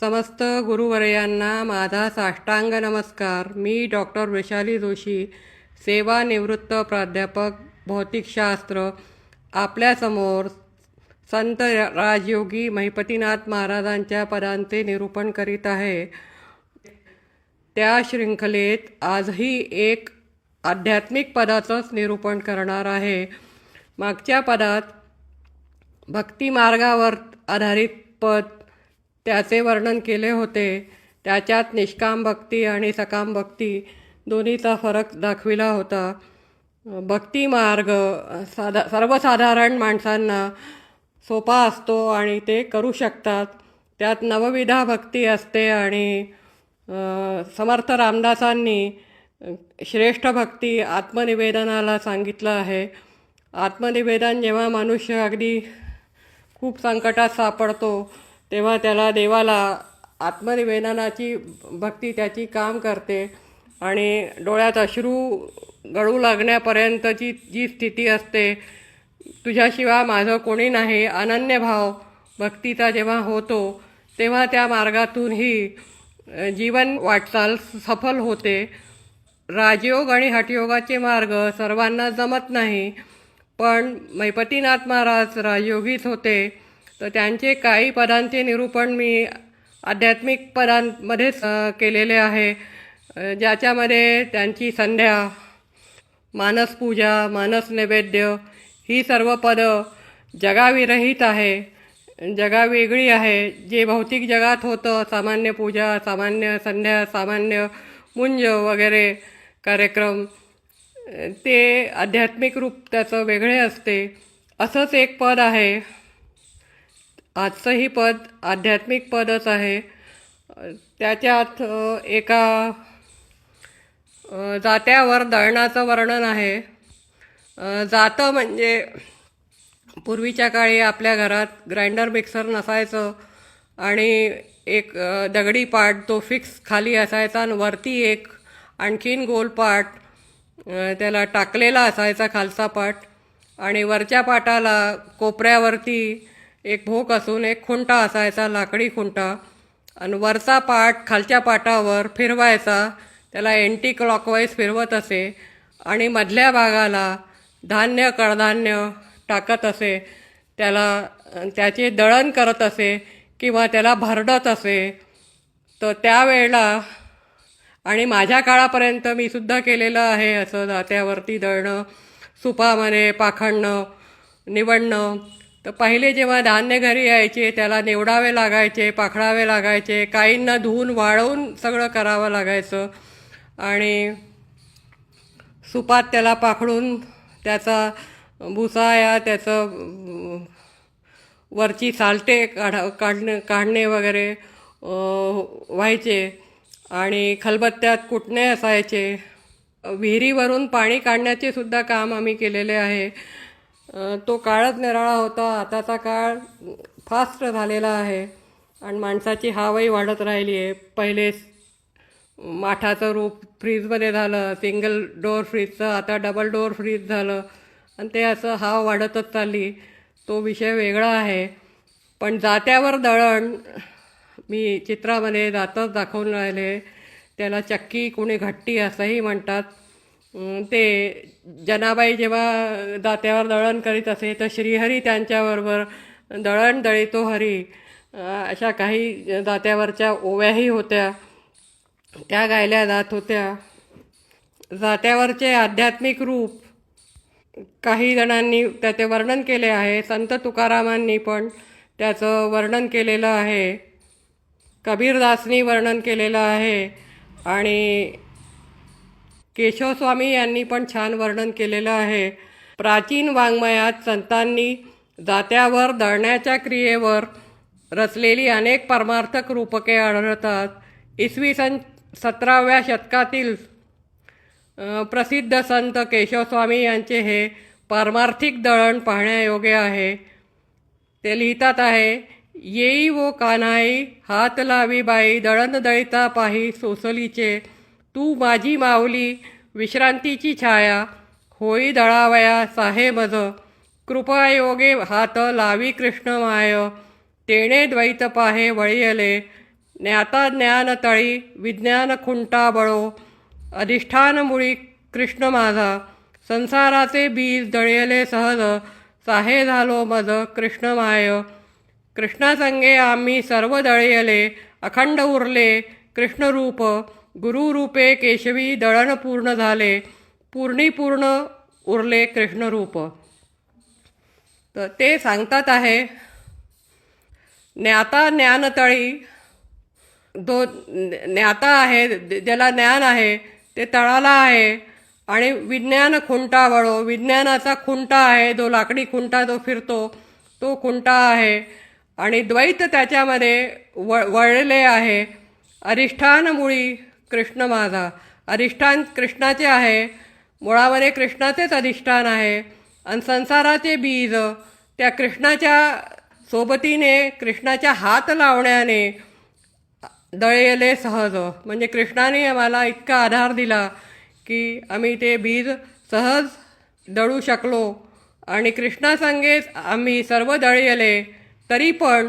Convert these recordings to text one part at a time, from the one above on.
समस्त गुरुवर्यांना माझा साष्टांग नमस्कार. मी डॉक्टर वैशाली जोशी सेवानिवृत्त प्राध्यापक भौतिकशास्त्र. आपल्यासमोर संत राजयोगी महिपतीनाथ महाराजांच्या पदांचे निरूपण करीत आहे. त्या शृंखलेत आजही एक आध्यात्मिक पदाचंच निरूपण करणार आहे. मागच्या पदात भक्ती मार्गावर आधारित पद त्याचे वर्णन केले होते. त्याच्यात निष्काम भक्ती आणि सकाम भक्ती दोन्हीचा फरक दाखविला होता. भक्ती मार्ग साधा सर्वसाधारण माणसांना सोपा असतो आणि ते करू शकतात. त्यात नवविधा भक्ती असते आणि समर्थ रामदासांनी श्रेष्ठ भक्ती आत्मनिवेदनाला सांगितलं आहे. आत्मनिवेदन जेव्हा मनुष्य अगदी खूप संकटात सापडतो तेव्हा त्याला देवाला आत्मनिवेदनाची भक्ती त्याची काम करते आणि डोळ्यात अश्रू गळू लागण्यापर्यंतची जी स्थिती असते तुझ्याशिवाय माझं कोणी नाही अनन्य भाव भक्तीचा जेव्हा होतो तेव्हा त्या मार्गातूनही जीवन वाटचाल सफल होते. राजयोग आणि हठयोगाचे मार्ग सर्वांना जमत नाही पण मैपतीनाथ महाराज राजयोगीच होते. तर त्यांचे काही पदांचे निरूपण मी आध्यात्मिक पदांमध्येच केलेले आहे. ज्याच्यामध्ये त्यांची संध्या मानस पूजा मानस नैवेद्य ही सर्व पदं जगाविरहित आहे जगावेगळी आहे. जे भौतिक जगात होतं सामान्य पूजा सामान्य संध्या सामान्य मुंज वगैरे कार्यक्रम ते आध्यात्मिक रूप त्याचं वेगळे असते. असंच एक पद आहे. आजचंही पद आध्यात्मिक पदच आहे. त्याच्यात एका जात्यावर दळणाचं वर्णन आहे. जातं म्हणजे पूर्वीच्या काळी आपल्या घरात ग्राइंडर मिक्सर नसायचं आणि एक दगडी पाट तो फिक्स खाली असायचा आणि वरती एक आणखीन गोल पाट त्याला टाकलेला असायचा खालचा पाट आणि वरच्या पाटाला कोपऱ्यावरती एक भोक असून एक खुंटा असायचा लाकडी खुंटा. आणि वरचा पाट खालच्या पाटावर फिरवायचा. त्याला एंटी क्लॉकवाईज फिरवत असे. आणि मधल्या भागाला धान्य कडधान्य टाकत असे. त्याला त्याचे दळण करत असे किंवा त्याला भरडत असे. तर त्यावेळेला आणि माझ्या काळापर्यंत मी सुद्धा केलेलं आहे असं जात्यावरती दळणं सुपामध्ये पाखडणं निवडणं तर पहिले जेव्हा धान्य घरी यायचे त्याला निवडावे लागायचे पाखडावे लागायचे काहींना धुवून वाळवून सगळं करावं लागायचं. आणि सुपात त्याला पाखडून त्याचा भुसा या त्याचं वरची सालटे काढा काढणे काढणे वगैरे व्हायचे. आणि खलबत्त्यात कुटणे असायचे. विहिरीवरून पाणी काढण्याचे सुद्धा काम आम्ही केलेले आहे. तो काळच निराळा होता. आताचा काळ फास्ट झालेला आहे. आणि माणसाची हावही वाढत राहिली आहे. पहिले माठाचं रूप फ्रीजमध्ये झालं सिंगल डोअर फ्रीजचं आता डबल डोअर फ्रीज झालं. आणि ते असं हाव वाढतच चालली. तो विषय वेगळा आहे. पण जात्यावर दळण मी चित्रामध्ये जातच दाखवून राहिले. त्याला चक्की कुणी घट्टी असंही म्हणतात. ते जनाबाई जेव्हा दात्यावर दळण करीत असे तर श्रीहरी त्यांच्याबरोबर दळण दळीतो हरी. अशा काही दात्यावरच्या ओव्याही होत्या. त्या गायल्या जात होत्या. जात्यावरचे आध्यात्मिक रूप काही जणांनी त्याचे वर्णन केले आहे. संत तुकारामांनी पण त्याचं वर्णन केलेलं आहे. कबीरदासनी वर्णन केलेलं आहे. आणि केशवस्वामी यांनी पण छान वर्णन केलेलं आहे. प्राचीन वाङ्मयात संतांनी जात्यावर दळण्याच्या क्रियेवर रचलेली अनेक परमार्थक रूपके आढळतात. इसवी सन सतराव्या शतकातील प्रसिद्ध संत केशवस्वामी यांचे हे पारमार्थिक दळण पाहण्यायोग्य आहे. ते लिहितात आहे येई वो कान्हाई हात लावी बाई दळण दळिता पाही सोसलीचे तू माझी माऊली विश्रांतीची छाया होई दळावया साहेबज कृपायोगे हात लावी कृष्ण माय तेणे द्वैत पाहे वळियले ज्ञाता ज्ञान तळी विज्ञान खुंटा बळो अधिष्ठान मुळी कृष्ण माझा संसाराचे बीज दळियले सहज साहे झालो मज कृष्ण माय कृष्णासंगे आम्ही सर्व दळियले अखंड उरले कृष्णरूप गुरुरूपे केशवी दळण पूर्ण झाले पूर्णीपूर्ण उरले कृष्णरूप. तर ते सांगतात आहे ज्ञाता ज्ञानतळी जो ज्ञाता आहे ज्याला ज्ञान आहे ते तळाला आहे आणि विज्ञान खुंटा वळो. विज्ञानाचा खुंटा आहे जो लाकडी खुंटा जो फिरतो तो खुंटा आहे. आणि द्वैत त्याच्यामध्ये वळ वळले आहे. अधिष्ठान मुळी कृष्ण माझा. अधिष्ठान कृष्णाचे आहे. मुळामध्ये कृष्णाचेच अधिष्ठान आहे. आणि संसाराचे बीज त्या कृष्णाच्या सोबतीने कृष्णाच्या हात लावण्याने दळेले सहज. म्हणजे कृष्णाने आम्हाला इतका आधार दिला की आम्ही ते बीज सहज दळू शकलो. आणि कृष्णासंगेच आम्ही सर्व दळेले तरी पण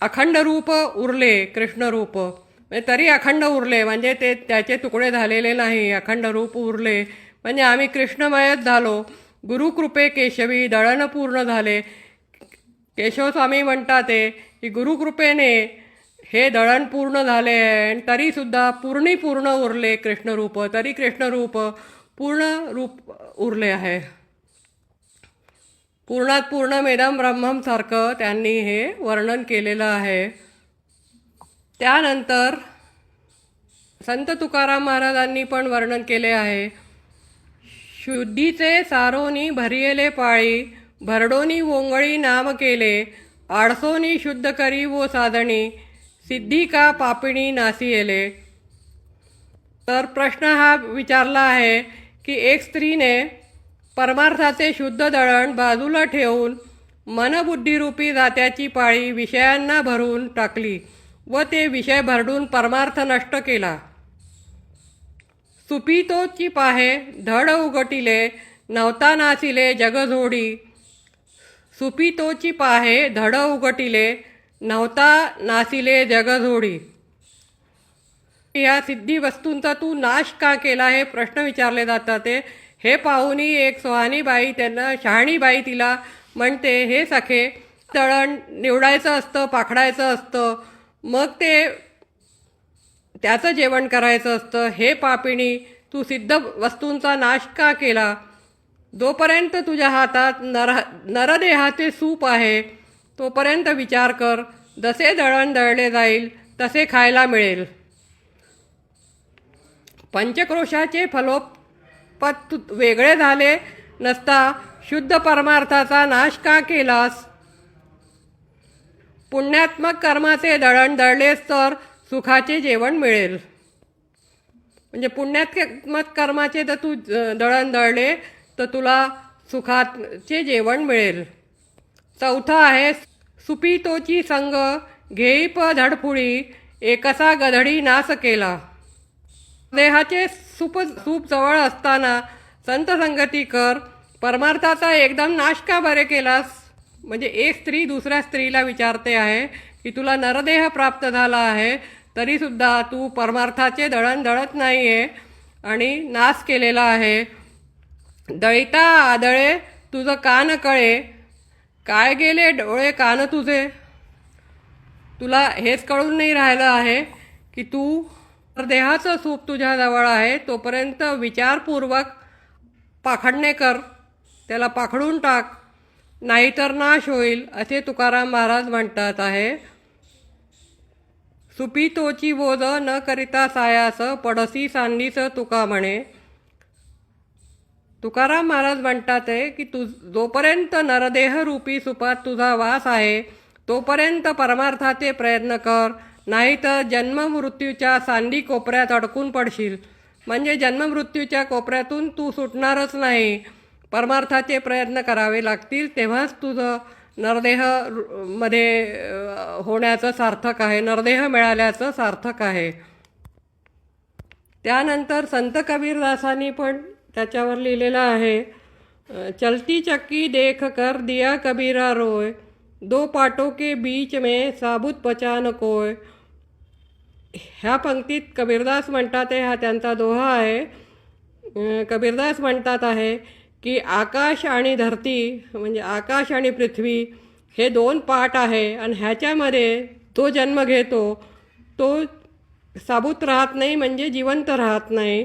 अखंड रूप उरले कृष्णरूप. म्हणजे तरी अखंड उरले म्हणजे ते त्याचे तुकडे झालेले नाही अखंड रूप उरले. म्हणजे आम्ही कृष्णमयच झालो. गुरुकृपे केशवी दळण पूर्ण झाले. केशवस्वामी म्हणतात ते की गुरुकृपेने हे दळण पूर्ण झाले आहे आणि तरीसुद्धा पूर्णी पूर्ण उरले कृष्णरूप तरी कृष्णरूप पूर्ण रूप उरले आहे. पूर्णात पूर्ण मेदम ब्रह्ममसारखं त्यांनी हे वर्णन केलेलं आहे. त्यानंतर संत तुकाराम महाराजांनी पण वर्णन केले आहे. शुद्धीचे सारोनी भरियेले पाळी भरडोनी वोंगळी नाम केले आडसोनी शुद्ध करी वो साधणी सिद्धी का पापिणी नासियेले तर प्रश्न हा विचारला आहे की एक स्त्रीने परमार्थाचे शुद्ध दळण बाजूला ठेवून मनबुद्धीरूपी जात्याची पाळी विषयांना भरून टाकली. व ते विषय भरडून परमार्थ नष्ट केला. सुपीतोची पाहे धड उगटिले नवता नासिले जगझोडी. सुपीतोची पाहे धड उगटिले नवता नासिले जगझोडी. या सिद्धी वस्तूंचा तू नाश का केला हे प्रश्न विचारले जातात. ते हे पाहूनही एक सोहानीबाई त्यांना शहाणीबाई तिला म्हणते हे सखे तळण निवडायचं असतं पाखडायचं असतं मग ते त्याचं जेवण करायचं असतं हे पापिणी तू सिद्ध वस्तूंचा नाश का केला? जोपर्यंत तुझ्या हातात नर नरदेहाचे सूप आहे तोपर्यंत विचार कर जसे दळण दळले जाईल तसे खायला मिळेल. पंचक्रोशाचे फलोपत तू वेगळे झाले नसता शुद्ध परमार्थाचा नाश का केलास? पुण्यात्मक कर्माचे दळण दळलेस तर सुखाचे जेवण मिळेल. म्हणजे पुण्यात्मक कर्माचे जर तू दळण दळले तर तुला सुखाचे जेवण मिळेल. चौथा आहे सुपीतोची संग घेईप धडफुळी एकसा गधडी नास केला. देहाचे सुप सूप जवळ असताना संत संगती कर परमार्थाचा एकदम नाश का बरे केलास? म्हणजे एक स्त्री दुसऱ्या स्त्रीला विचारते आहे की तुला नरदेह प्राप्त झाला आहे तरीसुद्धा तू परमार्थाचे दळण दळत नाही आहे आणि नाश केलेला आहे. दळिता आदळे तुझं कान कळे. काय गेले डोळे कान तुझे? तुला हेच कळून नाही राहिलं आहे की तू देहाचं सूप तुझ्याजवळ आहे तोपर्यंत विचारपूर्वक पाखडणे कर. त्याला पाखडून टाक. नाहीतर नाश होईल असे तुकाराम महाराज म्हणतात आहे. सुपीतोची बोध न करिता सायास पडसी सांदीस तुका म्हणे. तुकाराम महाराज म्हणतात आहे की तू जोपर्यंत नरदेह रूपी सुपात तुझा वास आहे तोपर्यंत परमार्थाचे प्रयत्न कर नाहीतर जन्ममृत्यूच्या सांदी कोपऱ्यात अडकून पडशील. म्हणजे जन्ममृत्यूच्या कोपऱ्यातून तू सुटणारच नाही. परमार्थाचे प्रयत्न करावे लागतील तेव्हाच तुझं नरदेहमध्ये होण्याचं सार्थक आहे नरदेह मिळाल्याचं सार्थक आहे. त्यानंतर संत कबीरदासांनी पण त्याच्यावर लिहिलेलं आहे चलती चक्की देख कर दिया कबीरा रोय दो पाटों के बीच में साबुत पचान कोय. ह्या पंक्तीत कबीरदास म्हणतात आहे हा त्यांचा दोहा आहे. कबीरदास म्हणतात आहे की आकाश आणि धरती म्हणजे आकाश आणि पृथ्वी हे दोन पाठ आहे आणि ह्याच्यामध्ये तो जन्म घेतो तो साबूत राहत नाही म्हणजे जिवंत राहत नाही.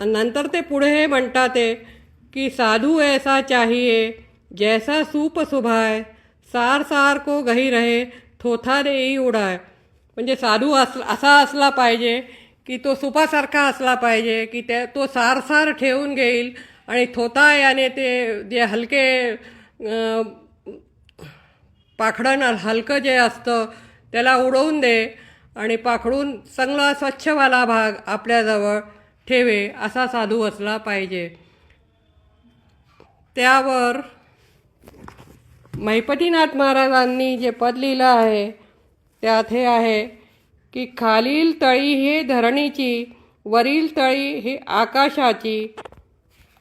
आणि नंतर ते पुढे हे म्हणतात आहे की साधू ऐसा चाहिए जैसा सूप सुभाय सार सार को गही रहे थोथा देई उडाय. म्हणजे साधू अस असा असला पाहिजे की तो सुपासारखा असला पाहिजे की त्या तो सारसार ठेवून घेईल. आणि थोता याने ते जे हलके पाखडण हलकं जे असतं त्याला उडवून दे आणि पाखडून चांगला स्वच्छवाला भाग आपल्याजवळ ठेवे असा साधू असला पाहिजे. त्यावर महिपतीनाथ महाराजांनी जे पद लिहिलं आहे त्यात हे आहे की खालील तळी हे धरणीची वरील तळी ही आकाशाची.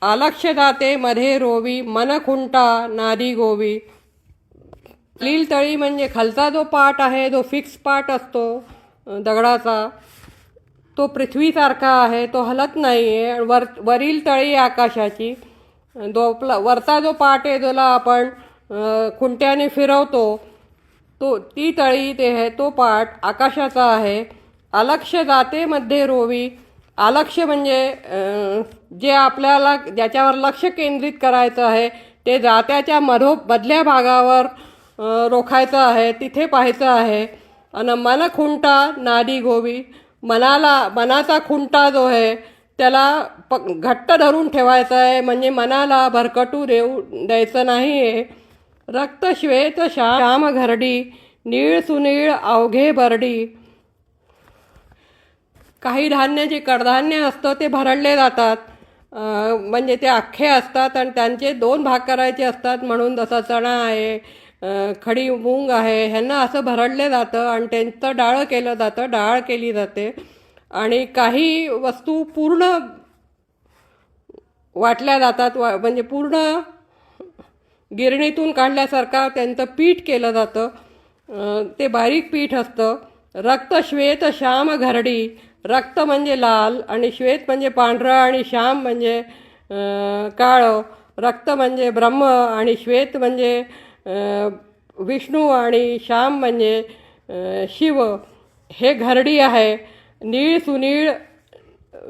आलक्षमध्ये रोवी मनखुंटा नादी गोवी खालील तळी म्हणजे खालचा जो पाट आहे जो फिक्स पाट असतो दगडाचा तो पृथ्वीसारखा आहे तो हलत नाही आहे वर वरील तळी आकाशाची. दो आपला वरचा जो पाट आहे ज्याला आपण खुंट्याने फिरवतो तो ती तळी ते आहे तो पाठ आकाशाचा आहे. अलक्ष जाते मध्ये रोवी. अलक्ष म्हणजे जे आपल्याला ज्याच्यावर लक्ष केंद्रित करायचं आहे ते जात्याच्या मधो मधल्या भागावर रोखायचं आहे तिथे पाहायचं आहे. आणि मन खुंटा नादी गोवी. मनाला मनाचा खुंटा जो आहे त्याला प घट्ट धरून ठेवायचा आहे. म्हणजे मनाला भरकटू देऊ द्यायचं नाही आहे रक्त श्वेत श्याम घरडी नीळ सुनीळ अवघे बरडी. काही धान्य जे कडधान्य असतं ते भरडले जातात. म्हणजे ते अख्खे असतात आणि त्यांचे दोन भाग करायचे असतात म्हणून जसा चणा आहे खडी मूंग आहे ह्यांना असं भरडले जातं आणि त्यांचं डाळं केलं जातं डाळ केली जाते. आणि काही वस्तू पूर्ण वाटल्या जातात वा म्हणजे पूर्ण गिरणीतून काढल्यासारखा त्यांचं पीठ केलं जातं. ते बारीक पीठ असतं. रक्त श्वेत श्याम घरडी. रक्त म्हणजे लाल आणि श्वेत म्हणजे पांढरं आणि श्याम म्हणजे काळं. रक्त म्हणजे ब्रह्म आणि श्वेत म्हणजे विष्णू आणि श्याम म्हणजे शिव. हे घरडी आहे. नीळ सुनीळ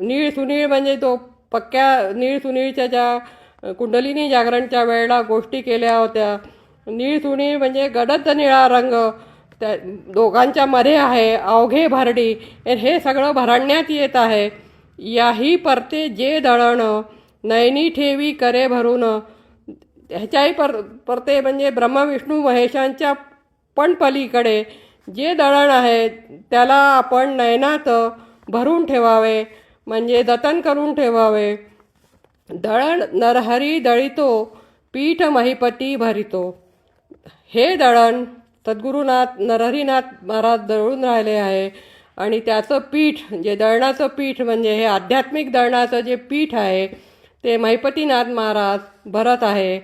नीळ सुनीळ म्हणजे तो पक्क्या नीळ सुनीळच्या ज्या कुंडलिनी जागरणच्या वेळेला गोष्टी केल्या होत्या. निळसुणी म्हणजे गडद निळा रंग. त्या दोघांच्या मध्ये आहे अवघे भरडी. हे सगळं भरडण्यात येत आहे. याही परते जे दळण नैनी ठेवी करे भरून. ह्याच्याही पर परते म्हणजे ब्रह्मविष्णू महेशांच्या पण पलीकडे. जे दळण आहे त्याला आपण नयनात भरून ठेवावे. म्हणजे जतन करून ठेवावे. दळण नरहरी दळितो पीठ महिपती भरितो. हे दळण सद्गुरुनाथ नरहरीनाथ महाराज दळून राहिले आहे आणि त्याचं पीठ जे दळणाचं पीठ म्हणजे हे आध्यात्मिक दळणाचं जे पीठ आहे ते महिपतीनाथ महाराज भरत आहे.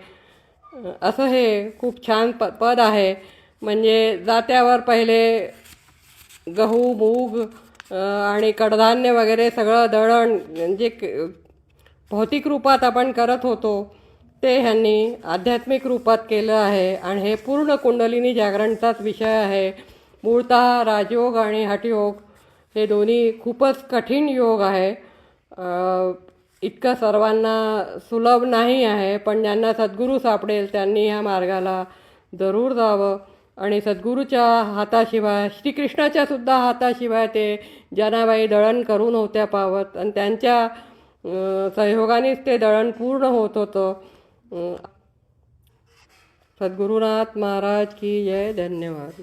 असं हे खूप छान प पद आहे. म्हणजे जात्यावर पहिले गहू मूग आणि कडधान्य वगैरे सगळं दळण जे भौतिक रूपात आपण करत होतो ते ह्यांनी आध्यात्मिक रूपात केलं आहे. आणि हे पूर्ण कुंडलिनी जागरणचाच विषय आहे. मूळतः राजयोग आणि हठयोग हे दोन्ही खूपच कठीण योग आहे. इतकं सर्वांना सुलभ नाही आहे पण ज्यांना सद्गुरू सापडेल त्यांनी ह्या मार्गाला जरूर जावं. आणि सद्गुरूच्या हाताशिवाय श्रीकृष्णाच्या सुद्धा हाताशिवाय ते जनाबाई दळण करून होत्या पावत. आणि त्यांच्या सहयोगानेच ते दळण पूर्ण होत होतं. सद्गुरुनाथ महाराज की जय धन्यवाद.